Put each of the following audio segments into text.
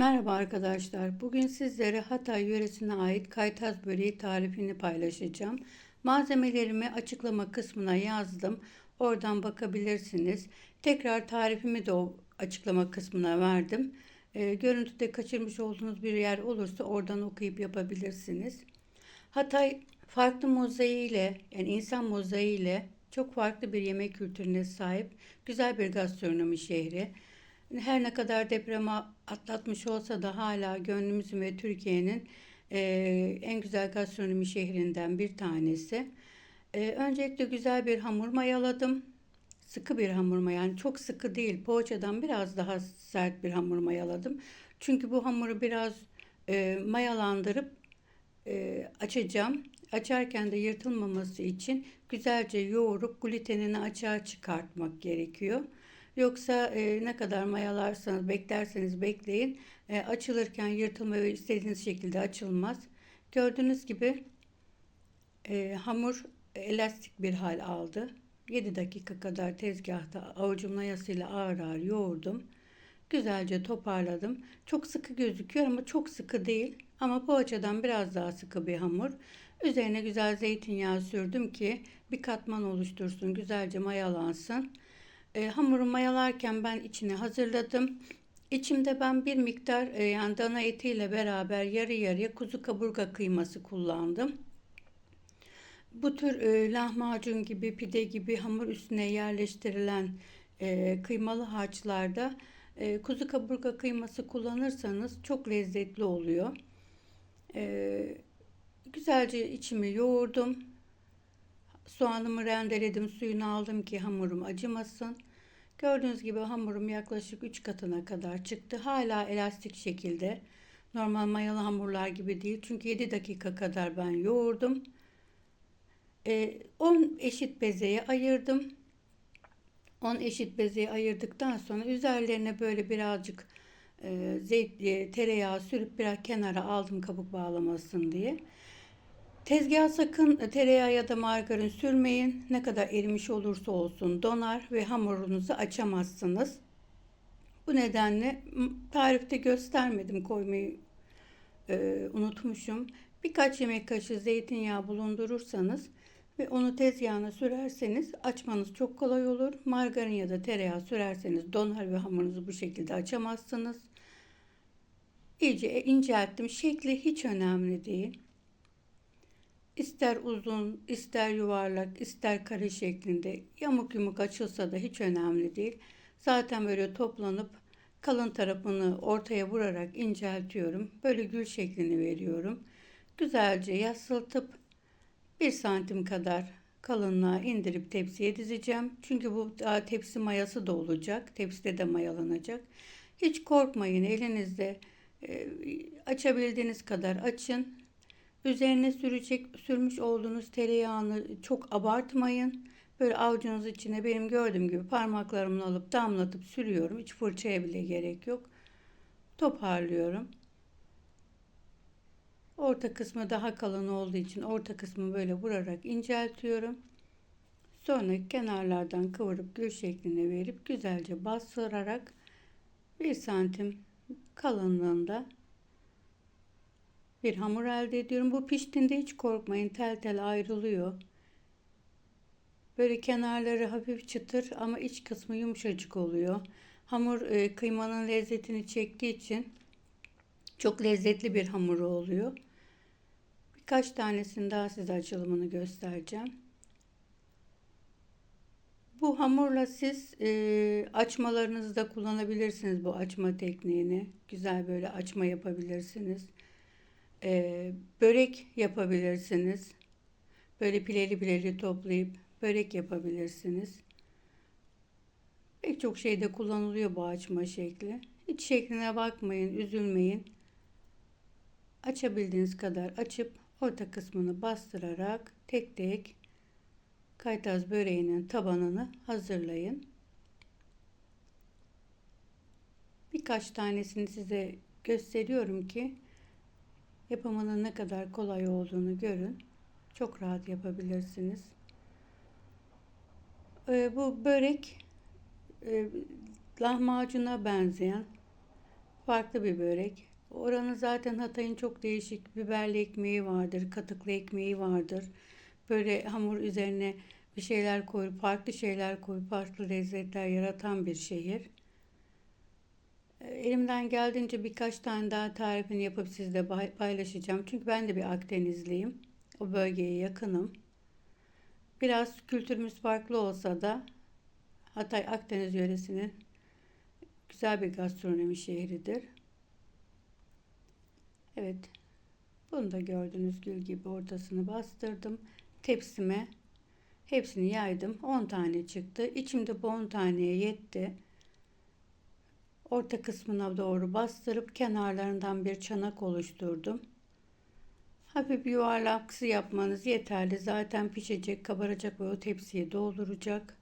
Merhaba arkadaşlar. Bugün sizlere Hatay yöresine ait kaytaz böreği tarifini paylaşacağım. Malzemelerimi açıklama kısmına yazdım. Oradan bakabilirsiniz. Tekrar tarifimi de o açıklama kısmına verdim. E, görüntüde kaçırmış olduğunuz bir yer olursa oradan okuyup yapabilirsiniz. Hatay farklı mozaiğiyle yani insan mozaiğiyle çok farklı bir yemek kültürüne sahip güzel bir gastronomi şehri. Her ne kadar depremi atlatmış olsa da hala gönlümüzün ve Türkiye'nin e, en güzel gastronomi şehrinden bir tanesi. E, öncelikle güzel bir hamur mayaladım. Sıkı bir hamur yani çok sıkı değil. Poğaçadan biraz daha sert bir hamur mayaladım. Çünkü bu hamuru biraz e, mayalandırıp e, açacağım. Açarken de yırtılmaması için güzelce yoğurup glutenini açığa çıkartmak gerekiyor. Yoksa e, ne kadar mayalarsanız, beklerseniz bekleyin. E, açılırken yırtılma ve istediğiniz şekilde açılmaz. Gördüğünüz gibi e, hamur elastik bir hal aldı. 7 dakika kadar tezgahta avucum layasıyla ağır ağır yoğurdum. Güzelce toparladım. Çok sıkı gözüküyor ama çok sıkı değil. Ama poğaçadan biraz daha sıkı bir hamur. Üzerine güzel zeytinyağı sürdüm ki bir katman oluştursun, güzelce mayalansın. E, hamuru mayalarken ben içine hazırladım. İçimde ben bir miktar e, yani dana etiyle beraber yarı yarıya kuzu kaburga kıyması kullandım. Bu tür e, lahmacun gibi, pide gibi hamur üstüne yerleştirilen e, kıymalı harçlarda e, kuzu kaburga kıyması kullanırsanız çok lezzetli oluyor. E, güzelce içimi yoğurdum. Soğanımı rendeledim, suyunu aldım ki hamurum acımasın. Gördüğünüz gibi hamurum yaklaşık 3 katına kadar çıktı. Hala elastik şekilde. Normal mayalı hamurlar gibi değil. Çünkü 7 dakika kadar ben yoğurdum. E, 10 eşit bezeye ayırdım. 10 eşit bezeye ayırdıktan sonra üzerlerine böyle birazcık e, zeyt, e, tereyağı sürüp biraz kenara aldım kabuk bağlamasın diye. Tezgaha sakın tereyağı ya da margarin sürmeyin. Ne kadar erimiş olursa olsun donar ve hamurunuzu açamazsınız. Bu nedenle tarifte göstermedim koymayı e, unutmuşum. Birkaç yemek kaşığı zeytinyağı bulundurursanız ve onu tezgahına sürerseniz açmanız çok kolay olur. Margarin ya da tereyağı sürerseniz donar ve hamurunuzu bu şekilde açamazsınız. İyice incelttim. Şekli hiç önemli değil. İster uzun, ister yuvarlak, ister kare şeklinde yamuk yumuk açılsa da hiç önemli değil. Zaten böyle toplanıp kalın tarafını ortaya vurarak inceltiyorum. Böyle gül şeklini veriyorum. Güzelce yasıltıp 1 santim kadar kalınlığa indirip tepsiye dizeceğim. Çünkü bu tepsi mayası da olacak. Tepside de mayalanacak. Hiç korkmayın elinizde e, açabildiğiniz kadar açın. Üzerine sürecek sürmüş olduğunuz tereyağını çok abartmayın. Böyle avucunuz içine benim gördüğüm gibi parmaklarımla alıp damlatıp sürüyorum. Hiç fırçaya bile gerek yok. Toparlıyorum. Orta kısmı daha kalın olduğu için orta kısmı böyle vurarak inceltiyorum. Sonra kenarlardan kıvırıp gül şekline verip güzelce bastırarak 1 santim kalınlığında bir hamur elde ediyorum. Bu piştiğinde hiç korkmayın tel tel ayrılıyor. Böyle kenarları hafif çıtır ama iç kısmı yumuşacık oluyor. Hamur e, kıymanın lezzetini çektiği için çok lezzetli bir hamuru oluyor. Birkaç tanesini daha size açılımını göstereceğim. Bu hamurla siz e, açmalarınızda kullanabilirsiniz bu açma tekniğini. Güzel böyle açma yapabilirsiniz. E, börek yapabilirsiniz. Böyle pileli pileli toplayıp börek yapabilirsiniz. Pek çok şeyde kullanılıyor bu açma şekli. Hiç şekline bakmayın, üzülmeyin. Açabildiğiniz kadar açıp orta kısmını bastırarak tek tek kaytaz böreğinin tabanını hazırlayın. Birkaç tanesini size gösteriyorum ki yapımının ne kadar kolay olduğunu görün. Çok rahat yapabilirsiniz. Ee, bu börek e, lahmacuna benzeyen farklı bir börek. Oranın zaten Hatay'ın çok değişik biberli ekmeği vardır, katıklı ekmeği vardır. Böyle hamur üzerine bir şeyler koyup, farklı şeyler koyup farklı lezzetler yaratan bir şehir. E, Elimden geldiğince birkaç tane daha tarifini yapıp sizle pay- paylaşacağım. Çünkü ben de bir Akdenizliyim. O bölgeye yakınım. Biraz kültürümüz farklı olsa da Hatay Akdeniz yöresinin güzel bir gastronomi şehridir. Evet, bunu da gördüğünüz gül gibi ortasını bastırdım. Tepsime hepsini yaydım. 10 tane çıktı. İçimde bu 10 taneye yetti. Orta kısmına doğru bastırıp kenarlarından bir çanak oluşturdum. Hafif yuvarlaksı yapmanız yeterli. Zaten pişecek, kabaracak ve o tepsiye dolduracak.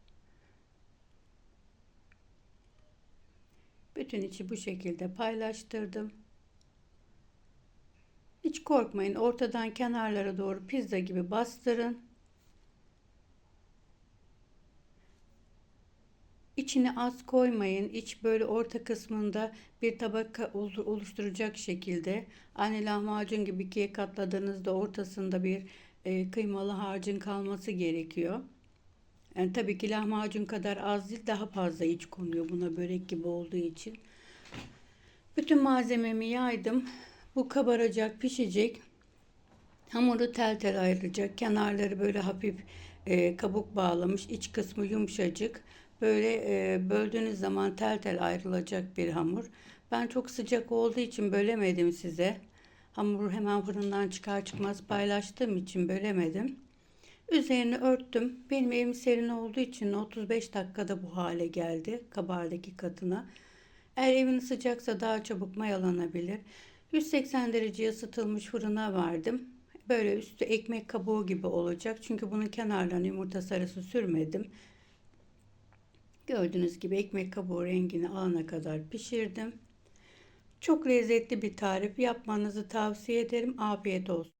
Bütün içi bu şekilde paylaştırdım. Hiç korkmayın. Ortadan kenarlara doğru pizza gibi bastırın. İçine az koymayın. İç böyle orta kısmında bir tabaka oluşturacak şekilde. Aynı lahmacun gibi ikiye katladığınızda ortasında bir e, kıymalı harcın kalması gerekiyor. Yani tabii ki lahmacun kadar az değil daha fazla iç konuyor buna börek gibi olduğu için. Bütün malzememi yaydım. Bu kabaracak, pişecek. Hamuru tel tel ayrılacak. Kenarları böyle hafif e, kabuk bağlamış. iç kısmı yumuşacık. Böyle e, böldüğünüz zaman tel tel ayrılacak bir hamur. Ben çok sıcak olduğu için bölemedim size. Hamuru hemen fırından çıkar çıkmaz paylaştığım için bölemedim. Üzerini örttüm. Benim evim serin olduğu için 35 dakikada bu hale geldi. Kabardaki katına. Eğer evin sıcaksa daha çabuk mayalanabilir. 180 dereceye ısıtılmış fırına verdim. Böyle üstü ekmek kabuğu gibi olacak. Çünkü bunun kenarlarına yumurta sarısı sürmedim. Gördüğünüz gibi ekmek kabuğu rengini alana kadar pişirdim. Çok lezzetli bir tarif yapmanızı tavsiye ederim. Afiyet olsun.